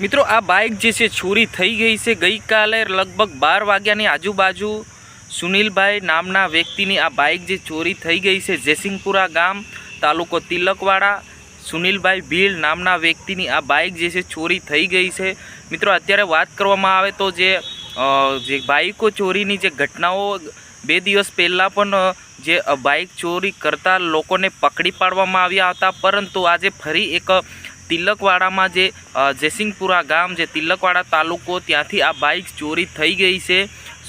મિત્રો, આ બાઇક જે છે, ચોરી થઈ ગઈ છે. ગઈકાલે લગભગ બાર વાગ્યાની આજુબાજુ સુનિલભાઈ નામના વ્યક્તિની આ બાઇક જે ચોરી થઈ ગઈ છે જયસિંહપુરા ગામ, તાલુકો તિલકવાડા, સુનિલભાઈ ભીલ નામના વ્યક્તિની આ બાઇક જે છે, ચોરી થઈ ગઈ છે. મિત્રો, અત્યારે વાત કરવામાં આવે તો જે જે બાઇકો ચોરીની જે ઘટનાઓ, બે દિવસ પહેલાં પણ જે બાઇક ચોરી કરતા લોકોને પકડી પાડવામાં આવ્યા હતા. પરંતુ આજે ફરી એક તિલકવાડામાં જે જેસિંગપુરા ગામ જે તિલકવાડા તાલુકો ત્યાંથી આ બાઇક ચોરી થઈ ગઈ છે.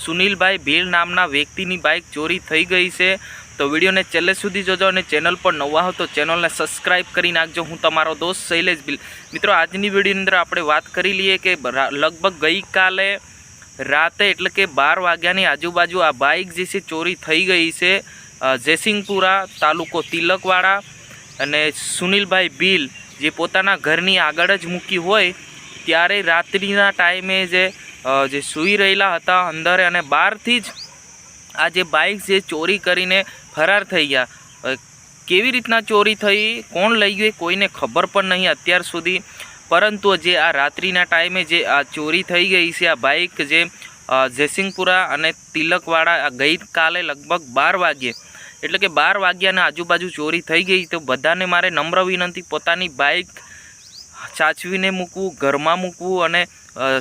સુનિલભાઈ ભીલ નામના વ્યક્તિની બાઇક ચોરી થઈ ગઈ છે. તો વિડીયોને છેલ્લે સુધી જોજો અને ચેનલ પર નવા હો તો ચેનલને સબસ્ક્રાઇબ કરી નાખજો. હું તમારો દોસ્ત શૈલેષ ભીલ. મિત્રો, આજની વિડીયોની અંદર આપણે વાત કરી લઈએ કે લગભગ ગઈકાલે રાતે એટલે કે બાર વાગ્યાની આજુબાજુ આ બાઇક જે છે ચોરી થઈ ગઈ છે જેસિંગપુરા તાલુકો તિલકવાડા. અને સુનિલભાઈ ભીલ જે પોતાના ઘરની આગળ જ મૂકી હોય, ત્યારે રાત્રિના ટાઈમે જે જે સૂઈ રહેલા હતા અંદર અને બહારથી જ આ જે બાઇક જે ચોરી કરીને ફરાર થઈ ગયા. કેવી રીતના ચોરી થઈ, કોણ લઈ ગયું કોઈને ખબર પણ નહીં અત્યાર સુધી. પરંતુ જે આ રાત્રિના ટાઈમે જે આ ચોરી થઈ ગઈ છે, આ બાઇક જે જયસિંહપુરા અને તિલકવાડા ગઈકાલે લગભગ બાર વાગ્યે એટલે કે બાર વાગ્યાના આજુબાજુ ચોરી થઈ ગઈ તો બધાને મારે નમ્ર વિનંતી, પોતાની બાઇક સાચવીને મૂકવું, ઘરમાં મૂકવું અને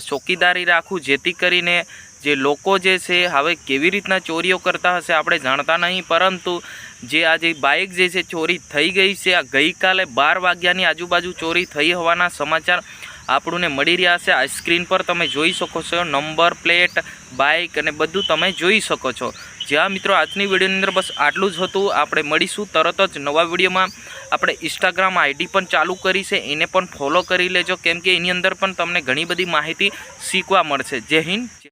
ચોકીદારી રાખવું, જેથી કરીને જે લોકો જે છે, હવે કેવી રીતના ચોરીઓ કરતા હશે આપણે જાણતા નહીં, પરંતુ જે આ જે બાઇક જે છે, ચોરી થઈ ગઈ છે, આ ગઈકાલે બાર વાગ્યાની આજુબાજુ ચોરી થઈ હોવાના સમાચાર આપણને મળી રહ્યા છે. આ સ્ક્રીન પર તમે જોઈ શકો છો, નંબર, પ્લેટ બાઇક અને બધું તમે જોઈ શકો છો. જ્યાં મિત્રો આજની વિડીયોની અંદર બસ આટલું જ હતું. આપણે મળીશું તરત જ નવા વિડીયોમાં. આપણે ઇન્સ્ટાગ્રામ આઈડી પણ ચાલુ કરી છે. એને પણ ફોલો કરી લેજો. કેમ કે એની અંદર પણ તમને ઘણી બધી માહિતી શીખવા મળશે. જય હિન્દ.